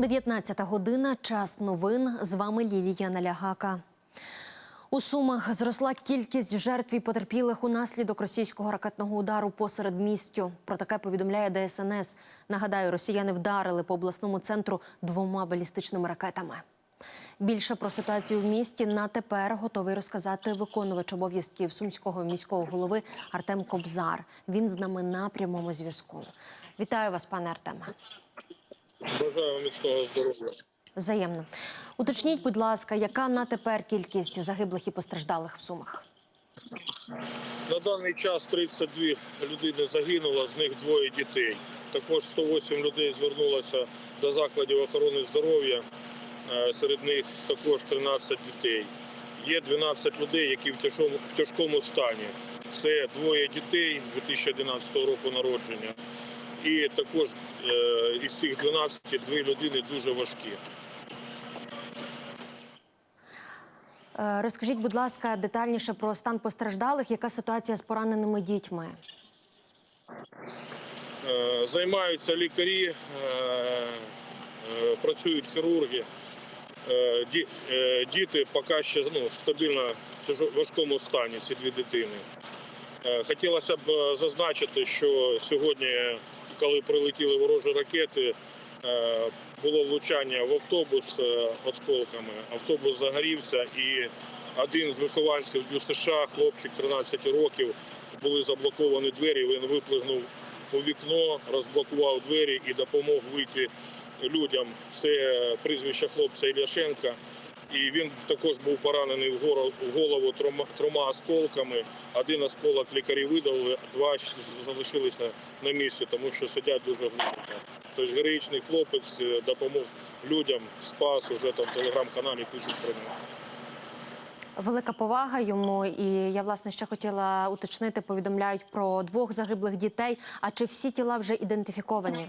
19 година. Час новин. З вами Лілія Налягака. У Сумах зросла кількість жертв і потерпілих унаслідок російського ракетного удару посеред містю. Про таке повідомляє ДСНС. Нагадаю, росіяни вдарили по обласному центру двома балістичними ракетами. Більше про ситуацію в місті на тепер готовий розказати виконувач обов'язків сумського міського голови Артем Кобзар. Він з нами на прямому зв'язку. Вітаю вас, пане Артеме. Бажаю вам міцного здоров'я. Взаємно. Уточніть, будь ласка, яка на тепер кількість загиблих і постраждалих в Сумах? На даний час 32 людини загинуло, з них двоє дітей. Також 108 людей звернулося до закладів охорони здоров'я. Е, Серед них також 13 дітей. Є 12 людей, які в тяжкому, в тяжкому стані. Це двоє дітей 2011 року народження. І також е, із цих 12 дві людини дуже важкі. Е, Розкажіть, будь ласка, детальніше про стан постраждалих. Яка ситуація з пораненими дітьми? Е, Займаються лікарі, працюють хірурги. Ді- Діти поки ще ну, в важкому стані, ці дві дитини. Хотілося б зазначити, що сьогодні, коли прилетіли ворожі ракети, е, було влучання в автобус е, осколками. Автобус загорівся і один з вихованців ДЮСШ, хлопчик 13 років, були заблоковані двері. Він виплигнув у вікно, розблокував двері і допомог вийти людям. Це прізвище хлопця Ільяшенка. І він також був поранений в голову трьома, трьома осколками. Один осколок лікарі видали, два залишилися на місці, тому що сидять дуже глибоко. Тобто героїчний хлопець е, допомог людям, спас уже там в телеграм-каналі пишуть про нього. Велика повага йому. І я власне ще хотіла уточнити. Повідомляють про двох загиблих дітей. А чи всі тіла вже ідентифіковані?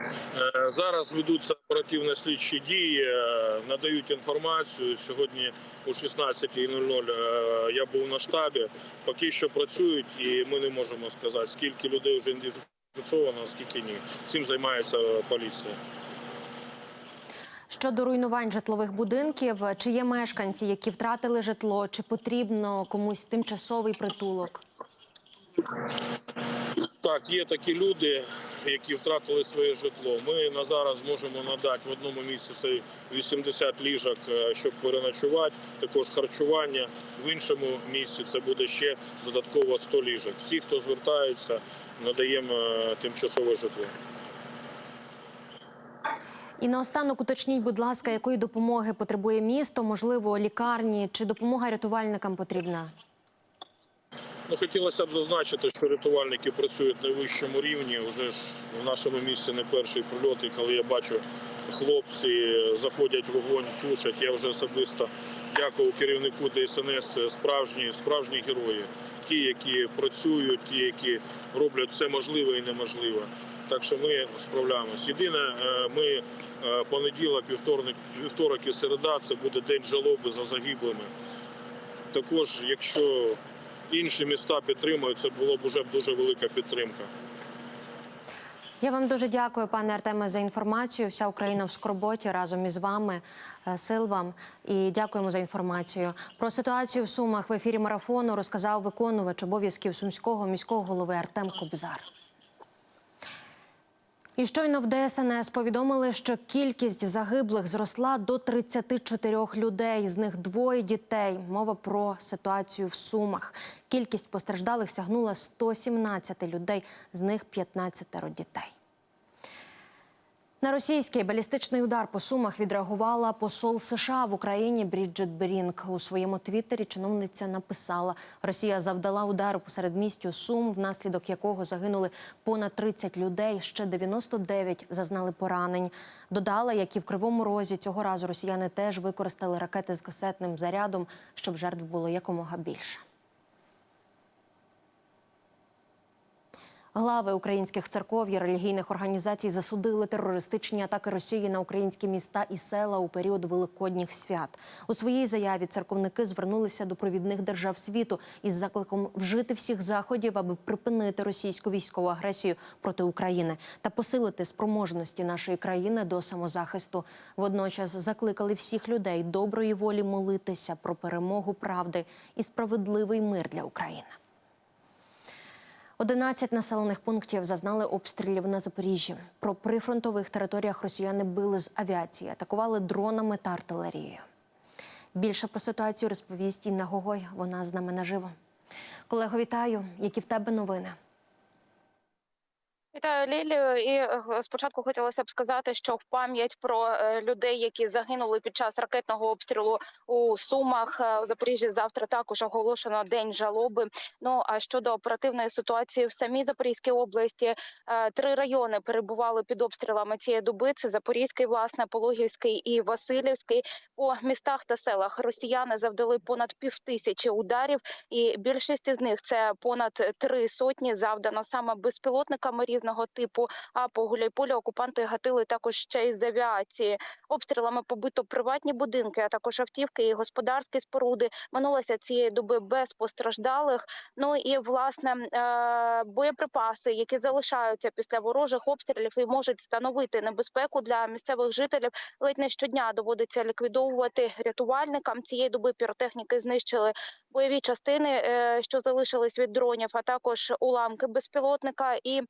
Е, Зараз ведуться оперативно-слідчі дії, е, надають інформацію. Сьогодні о 16.00 е, я був на штабі. Поки що працюють, і ми не можемо сказати, скільки людей вже ідентифіковано, а скільки ні. Цим займається поліція. Щодо руйнувань житлових будинків, чи є мешканці, які втратили житло, чи потрібно комусь тимчасовий притулок? Так, є такі люди, які втратили своє житло. Ми на зараз можемо надати в одному місці це 80 ліжок, е, щоб переночувати, також харчування. В іншому місці це буде ще додатково 100 ліжок. Всі, хто звертається, надаємо е, тимчасове житло. І наостанок уточніть, будь ласка, якої допомоги потребує місто, можливо, лікарні чи допомога рятувальникам потрібна? Ну, хотілося б зазначити, що рятувальники працюють на вищому рівні. Уже ж в нашому місті не перший прильот, і коли я бачу, хлопці заходять в вогонь, тушать. Я вже особисто дякую керівнику ДСНС. Справжні, справжні герої. Ті, які працюють, ті, які роблять все можливе і неможливе. Так що ми справляємось. Єдине, е, ми е, понеділок, вівторок, вівторок і середа це буде день жалоби за загиблими. Також, якщо інші міста підтримують, це було б уже дуже велика підтримка. Я вам дуже дякую, пане Артеме, за інформацію. Вся Україна в скорботі разом із вами. Е, Сил вам і дякуємо за інформацію. Про ситуацію в Сумах в ефірі марафону розказав виконувач обов'язків сумського міського голови Артем Кобзар. І щойно в ДСНС повідомили, що кількість загиблих зросла до 34 людей. З них двоє дітей. Мова про ситуацію в Сумах. Кількість постраждалих сягнула 117 людей, з них 15 дітей. На російський балістичний удар по сумах відреагувала посол США в Україні Бріджит Брінк. У своєму твіттері чиновниця написала: Росія завдала удару посеред містю Сум, внаслідок якого загинули понад 30 людей. Ще 99 зазнали поранень. Додала, як і в кривому розі цього разу росіяни теж використали ракети з касетним зарядом, щоб жертв було якомога більше. Глави українських церков і релігійних організацій засудили терористичні атаки Росії на українські міста і села у період великодніх свят. У своїй заяві церковники звернулися до провідних держав світу із закликом вжити всіх заходів, аби припинити російську військову агресію проти України та посилити спроможності нашої країни до самозахисту. Водночас закликали всіх людей доброї волі молитися про перемогу правди і справедливий мир для України. 11 населених пунктів зазнали обстрілів на Запоріжжі. Про прифронтових територіях росіяни били з авіації, атакували дронами та артилерією. Більше про ситуацію розповість Інна Гогой. Вона з нами наживо. Колего, вітаю. Які в тебе новини? Вітаю Лілію. І е, спочатку хотілося б сказати, що в пам'ять про е, людей, які загинули під час ракетного обстрілу у Сумах е, у Запоріжжі, завтра також оголошено день жалоби. Ну а щодо оперативної ситуації в самій Запорізькій області, три райони перебували під обстрілами цієї доби. Це Запорізький, власне, Пологівський і Васильівський. По містах та селах росіяни завдали понад півтисячі ударів, і більшість із них це понад три сотні завдано саме безпілотниками різного типу. А по Гуляйполі окупанти гатили також ще й з авіації. Обстрілами побито приватні будинки, а також автівки і господарські споруди. Минулося цієї доби без постраждалих. Ну і власне е, боєприпаси, які залишаються після ворожих обстрілів і можуть становити небезпеку для місцевих жителів. Ледь не щодня доводиться ліквідовувати рятувальникам. Цієї доби піротехніки знищили бойові частини, е, що залишились від дронів, а також уламки безпілотника і.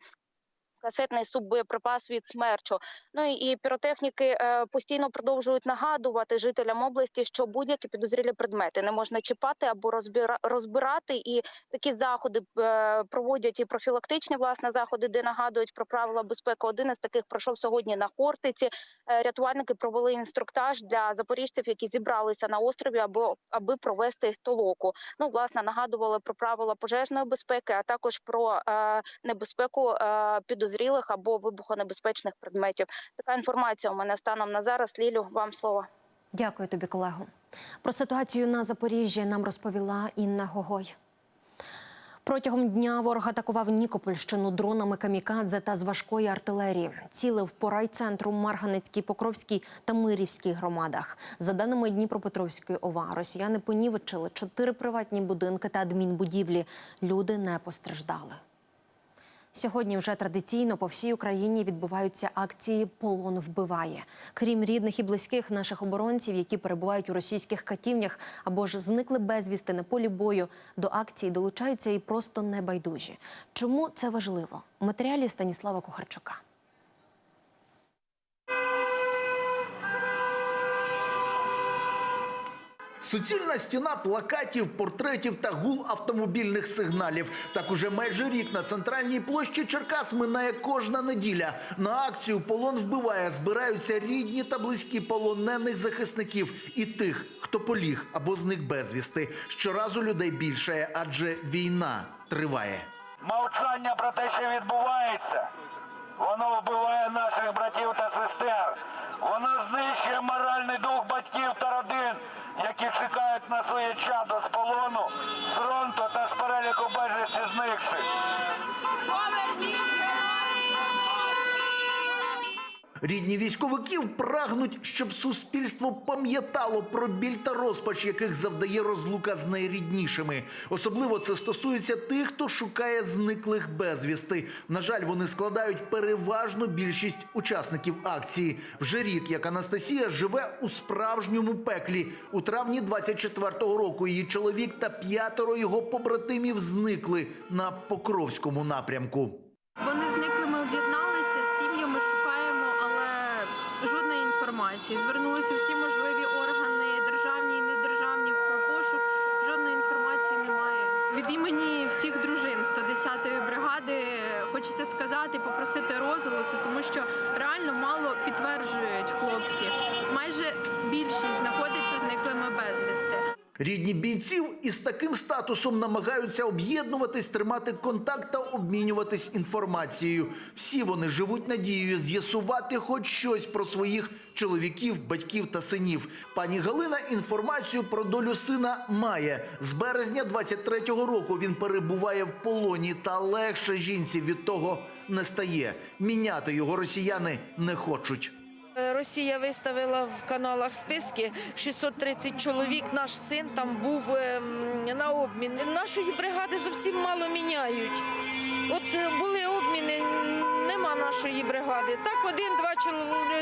Касетний суббоєприпас від смерчу. Ну і- піротехніки е, постійно продовжують нагадувати жителям області, що будь-які підозрілі предмети не можна чіпати або розбира- розбирати. І такі заходи е, проводять і профілактичні власне заходи, де нагадують про правила безпеки. Один із таких пройшов сьогодні на Хортиці. Е, рятувальники провели інструктаж для запоріжців, які зібралися на острові, аби аби провести толоку. Ну власне нагадували про правила пожежної безпеки, а також про небезпеку е, підозрілих або вибухонебезпечних предметів. Така інформація у мене станом на зараз. Лілю, вам слово. Дякую тобі, колего. Про ситуацію на Запоріжжі нам розповіла Інна Гогой. Протягом дня ворог атакував Нікопольщину дронами камікадзе та з важкої артилерії. Цілив по райцентру Марганецькій, Покровській та Мирівській громадах. За даними Дніпропетровської ОВА, росіяни понівечили чотири приватні будинки та адмінбудівлі. Люди не постраждали. Сьогодні вже традиційно по всій Україні відбуваються акції Полон вбиває. Крім рідних і близьких наших оборонців, які перебувають у російських катівнях або ж зникли безвісти на полі бою. До акції долучаються і просто небайдужі. Чому це важливо? У матеріалі Станіслава Кухарчука. Суцільна стіна плакатів, портретів та гул автомобільних сигналів. Так уже майже рік на центральній площі Черкас минає кожна неділя. На акцію полон вбиває. Збираються рідні та близькі полонених захисників і тих, хто поліг або зник безвісти. Щоразу людей більшає, адже війна триває. Мовчання про те, що відбувається, воно вбиває наших братів та сестер. Воно знищує моральний дух батьків та родин, які чекають на своє чадо з полону, з фронту та з переліку безвісті зникших. Рідні військовиків прагнуть, щоб суспільство пам'ятало про біль та розпач, яких завдає розлука з найріднішими. Особливо це стосується тих, хто шукає зниклих безвісти. На жаль, вони складають переважну більшість учасників акції. Вже рік, як Анастасія живе у справжньому пеклі. У травні 24-го року її чоловік та п'ятеро його побратимів зникли на Покровському напрямку. Вони зникли, ми об'єдналися з сім'ями, інформації. Звернулися всі можливі органи, державні і недержавні про пошук. Жодної інформації немає. Від імені всіх дружин 110-ї бригади хочеться сказати, попросити розголосу, тому що реально мало підтверджують хлопці. Майже більшість знаходиться зниклими безвісти. Рідні бійців із таким статусом намагаються об'єднуватись, тримати контакт та обмінюватись інформацією. Всі вони живуть надією з'ясувати хоч щось про своїх чоловіків, батьків та синів. Пані Галина інформацію про долю сина має. З березня 23-го року він перебуває в полоні, та легше жінці від того не стає. Міняти його росіяни не хочуть. Росія виставила в каналах списки 630 чоловік. Наш син там був ем, на обмін. Нашої бригади зовсім мало міняють. От е, були обміни, нема нашої бригади. Так один-два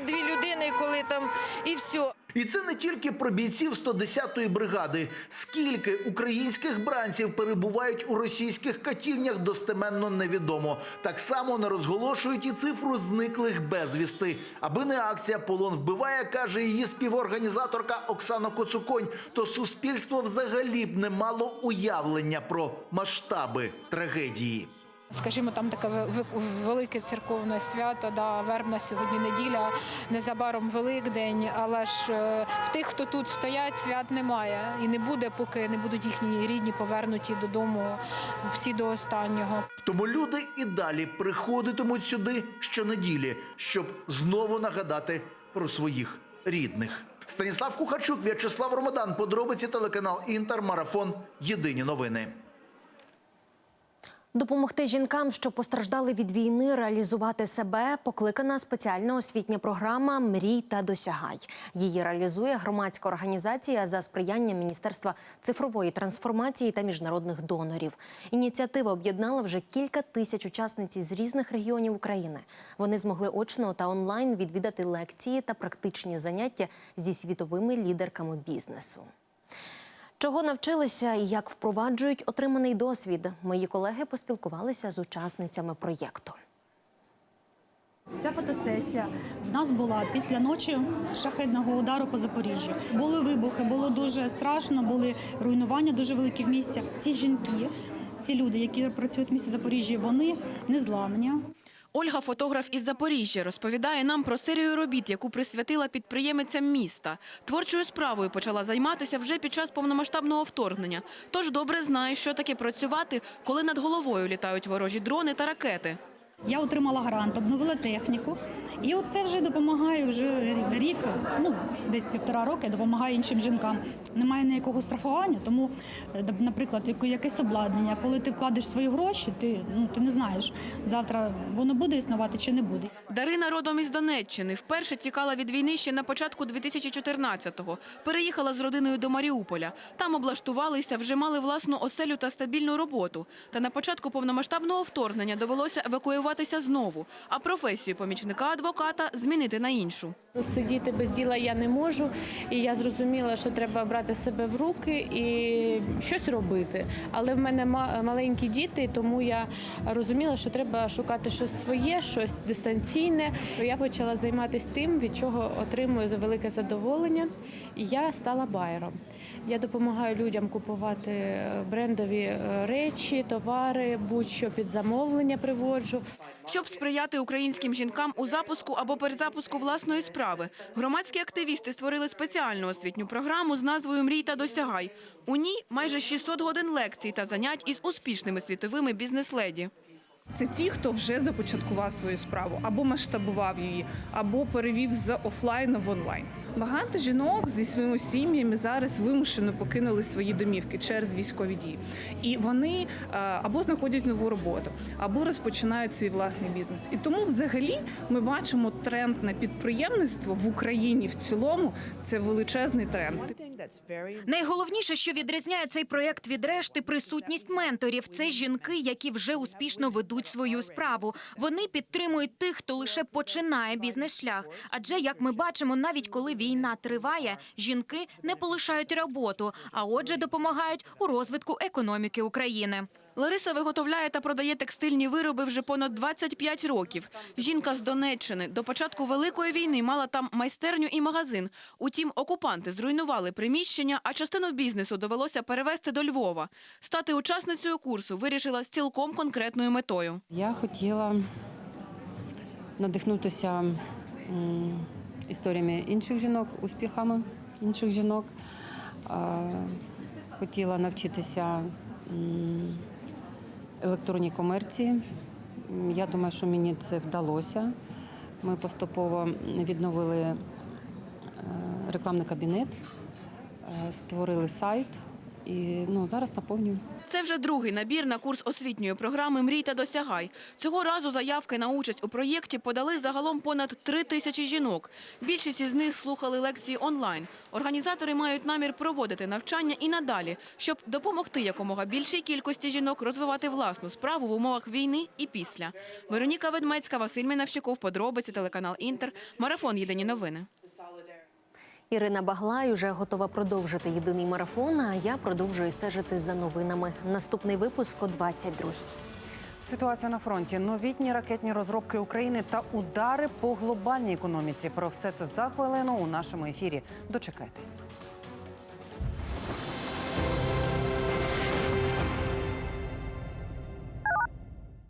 дві людини, коли там і все. І це не тільки про бійців 110-ї бригади. Скільки українських бранців перебувають у російських катівнях, достеменно невідомо. Так само не розголошують і цифру зниклих безвісти. Аби не акція Полон вбиває, каже її співорганізаторка Оксана Коцуконь, то суспільство взагалі б не мало уявлення про масштаби трагедії. Скажімо, там таке ве- ве- велике церковне свято, да, вербна сьогодні неділя, незабаром Великдень, але ж е, в тих, хто тут стоять, свят немає і не буде, поки не будуть їхні рідні повернуті додому всі до останнього. Тому люди і далі приходитимуть сюди щонеділі, щоб знову нагадати про своїх рідних. Станіслав Кухарчук, В'ячеслав Ромадан, подробиці телеканал Інтер, Марафон. Єдині новини. Допомогти жінкам, що постраждали від війни, реалізувати себе покликана спеціальна освітня програма Мрій та досягай. Її реалізує громадська організація за сприяння Міністерства цифрової трансформації та міжнародних донорів. Ініціатива об'єднала вже кілька тисяч учасниць з різних регіонів України. Вони змогли очно та онлайн відвідати лекції та практичні заняття зі світовими лідерками бізнесу. Чого навчилися і як впроваджують отриманий досвід? Мої колеги поспілкувалися з учасницями проєкту. Ця фотосесія в нас була після ночі шахедного удару по Запоріжжю. Були вибухи, було дуже страшно, були руйнування дуже великі в місті. Ці жінки, ці люди, які працюють в місті Запоріжжя, вони незламні. Ольга, фотограф із Запоріжжя, розповідає нам про серію робіт, яку присвятила підприємицям міста. Творчою справою почала займатися вже під час повномасштабного вторгнення. Тож добре знає, що таке працювати, коли над головою літають ворожі дрони та ракети. Я отримала грант, обновила техніку, і оце вже допомагає вже рік, ну десь півтора роки, допомагає іншим жінкам. Немає ніякого страхування, тому, е, наприклад, якесь обладнання, коли ти вкладеш свої гроші, ти ну ти не знаєш завтра воно буде існувати чи не буде. Дарина родом із Донеччини. Вперше тікала від війни ще на початку 2014-го. Переїхала з родиною до Маріуполя. Там облаштувалися, вже мали власну оселю та стабільну роботу. Та на початку повномасштабного вторгнення довелося евакуюватися знову, а професію помічника адвоката змінити на іншу. Сидіти без діла я не можу, і я зрозуміла, що треба брати себе в руки і щось робити. Але в мене маленькі діти, тому я розуміла, що треба шукати щось своє, щось дистанційне. Я почала займатися тим, від чого отримую велике задоволення. І я стала байером. Я допомагаю людям купувати е, брендові е, речі, товари, будь-що під замовлення приводжу. Щоб сприяти українським жінкам у запуску або перезапуску власної справи, громадські активісти створили спеціальну освітню програму з назвою Мрій та досягай. У ній майже 600 годин лекцій та занять із успішними світовими бізнес-леді. Це ті, хто вже започаткував свою справу, або масштабував її, або перевів з офлайну в онлайн. Багато жінок зі своїми сім'ями зараз вимушено покинули свої домівки через військові дії, і вони е, або знаходять нову роботу, або розпочинають свій власний бізнес. І тому, взагалі, ми бачимо тренд на підприємництво в Україні в цілому. Це величезний тренд. Найголовніше, що відрізняє цей проєкт від решти, присутність менторів. Це жінки, які вже успішно ведуть свою справу. Вони підтримують тих, хто лише починає бізнес-шлях. Адже, як ми бачимо, навіть коли війна триває, жінки не полишають роботу, а отже, допомагають у розвитку економіки України. Лариса виготовляє та продає текстильні вироби вже понад 25 років. Жінка з Донеччини до початку Великої війни мала там майстерню і магазин. Утім, окупанти зруйнували приміщення, а частину бізнесу довелося перевезти до Львова. Стати учасницею курсу вирішила з цілком конкретною метою. Я хотіла надихнутися історіями інших жінок, успіхами інших жінок, хотіла навчитися електронній комерції. Я думаю, що мені це вдалося. Ми поступово відновили е, рекламний кабінет, е, створили сайт і ну, зараз наповнюю. Це вже другий набір на курс освітньої програми «Мрій та досягай». Цього разу заявки на участь у проєкті подали загалом понад три тисячі жінок. Більшість із них слухали лекції онлайн. Організатори мають намір проводити навчання і надалі, щоб допомогти якомога більшій кількості жінок розвивати власну справу в умовах війни і після. Вероніка Ведмецька, Василь Минавщиков, подробиці, телеканал «Інтер», Марафон «Єдині новини». Ірина Баглай уже готова продовжити єдиний марафон. А я продовжую стежити за новинами. Наступний випуск о 22-й. Ситуація на фронті, новітні ракетні розробки України та удари по глобальній економіці. Про все це за хвилину у нашому ефірі. Дочекайтесь.